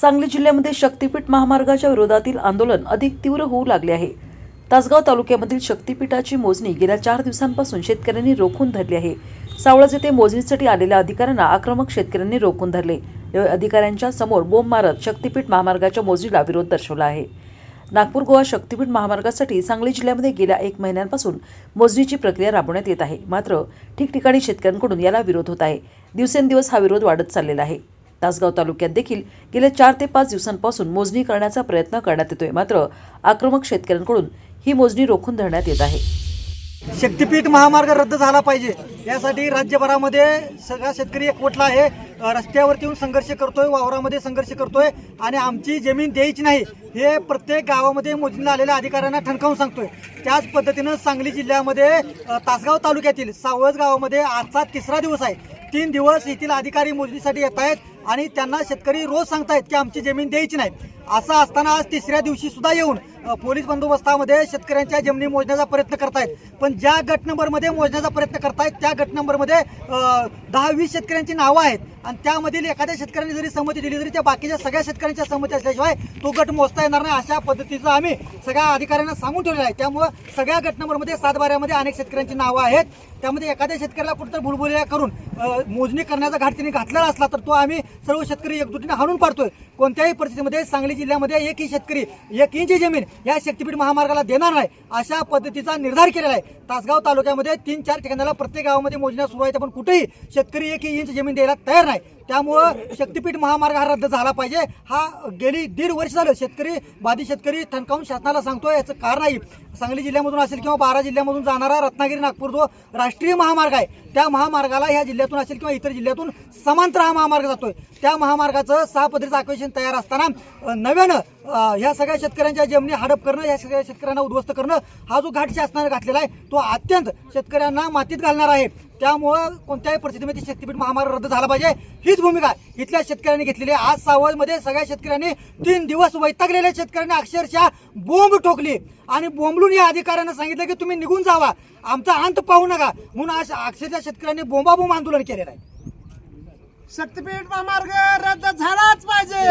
सांगली जिल्ह्यामध्ये शक्तीपीठ महामार्गाच्या विरोधातील आंदोलन अधिक तीव्र होऊ लागले आहे. तासगाव तालुक्यामधील शक्तीपीठाची मोजणी गेल्या चार दिवसांपासून शेतकऱ्यांनी रोखून धरली आहे. सावळज येथे मोजणीसाठी आलेल्या अधिकाऱ्यांना आक्रमक शेतकऱ्यांनी रोखून धरले. यावेळी अधिकाऱ्यांच्या समोर बोंब मारत शक्तीपीठ महामार्गाच्या मोजणीला विरोध दर्शवला आहे. नागपूर गोवा शक्तीपीठ महामार्गासाठी सांगली जिल्ह्यामध्ये गेल्या एक महिन्यांपासून मोजणीची प्रक्रिया राबवण्यात येत आहे. मात्र ठिकठिकाणी शेतकऱ्यांकडून याला विरोध होत आहे. दिवसेंदिवस हा विरोध वाढत चाललेला आहे. तासगाव तालुक्यात देखील गेल्या चार ते पाच दिवसांपासून मोजणी करण्याचा प्रयत्न करण्यात येतोय. मात्र आक्रमक शेतकऱ्यांकडून ही मोजणी रोखून धरण्यात येत आहे. शक्तीपीठ महामार्ग रद्द झाला पाहिजे. यासाठी राज्यभरामध्ये सगळा शेतकरी एकवटला आहे. रस्त्यावरती येऊन संघर्ष करतोय वावरामध्ये संघर्ष करतोय आणि आमची जमीन द्यायची नाही हे प्रत्येक गावामध्ये मोजणीला आलेल्या अधिकाऱ्यांना ठणकावून सांगतोय. त्याच पद्धतीनं सांगली जिल्ह्यामध्ये तासगाव तालुक्यातील सावळज गावामध्ये आजचा तिसरा दिवस आहे. तीन दिवस येथील अधिकारी मोजणीसाठी येत आहेत आणि त्यांना शेतकरी रोज सांगतायत की आमची जमीन द्यायची नाही. असं असताना आज तिसऱ्या दिवशी सुद्धा येऊन पोलीस बंदोबस्तामध्ये शेतकऱ्यांच्या जमिनी मोजण्याचा प्रयत्न करतायत. पण ज्या गट नंबरमध्ये मोजण्याचा प्रयत्न करतायत त्या गट नंबरमध्ये दहा वीस शेतकऱ्यांची नावं आहेत. आणि त्यामधील एखाद्या शेतकऱ्यांनी जरी संमती दिली तरी त्या बाकीच्या सगळ्या शेतकऱ्यांच्या संमती असल्याशिवाय तो गट मोजता येणार नाही अशा पद्धतीचं आम्ही सगळ्या अधिकाऱ्यांना सांगून ठेवलेलं आहे. त्यामुळं सगळ्या गट नंबरमध्ये सातबाऱ्यामध्ये अनेक शेतकऱ्यांची नावं आहेत. त्यामध्ये एखाद्या शेतकऱ्याला कुठं बुलबुल्या करून मोजणी करण्याचा घाट त्यांनी घातलेला असला तर तो आम्ही सर्व शेतकरी एकजुटीने हाणून पाडतोय. कोणत्याही परिस्थितीमध्ये सांगली जिल्ह्यामध्ये एकही शेतकरी एक इंच जमीन या शक्तीपीठ महामार्गाला देणार नाही अशा पद्धतीचा निर्धार केलेला आहे. तासगाव तालुक्यामध्ये तीन चार ठिकाणाला प्रत्येक गावामध्ये मोजण्या सुरू आहेत पण कुठेही शेतकरी एकही इंच जमीन द्यायला तयार नाही. त्यामुळं शक्तीपीठ महामार्ग हा रद्द झाला पाहिजे. हा गेली दीड वर्ष झालं शेतकरी बाधित शेतकरी ठणकावून शासनाला सांगतोय याचं कारण आहे सांगली जिल्ह्यामधून असेल किंवा बारा जिल्ह्यामधून जाणारा रत्नागिरी नागपूर जो राष्ट्रीय महामार्ग आहे त्या महामार्गाला ह्या जिल्ह्यातून असेल किंवा इतर जिल्ह्यातून समांतर हा महामार्ग जातोय. त्या महामार्गाचं सहा पद्धतीचं आकर्षण तयार असताना नव्यानं ह्या सगळ्या शेतकऱ्यांच्या जमिनी हडप करणं ह्या सगळ्या शेतकऱ्यांना उद्ध्वस्त करणं हा जो घाट शासनानं घातलेला आहे तो अत्यंत शेतकऱ्यांना मातीत घालणार आहे. त्यामुळं कोणत्याही परिस्थितीमध्ये शक्तीपीठ महामार्ग रद्द झाला पाहिजे. हीच भूमिका इथल्या शेतकऱ्यांनी घेतलेली आहे. आज सावळमध्ये सगळ्या शेतकऱ्यांनी तीन दिवस वैतागलेल्या शेतकऱ्यांनी अक्षरशः बोंब ठोकली. आणि बोंबलून या अधिकाऱ्यांना सांगितलं की तुम्ही निघून जावा. आमचा अंत पाहू नका. म्हणून आज अक्षरशः शेतकऱ्यांनी बोंबाबोंब आंदोलन केलेलं आहे. शक्तीपीठ महामार्ग रद्द झालाच पाहिजे.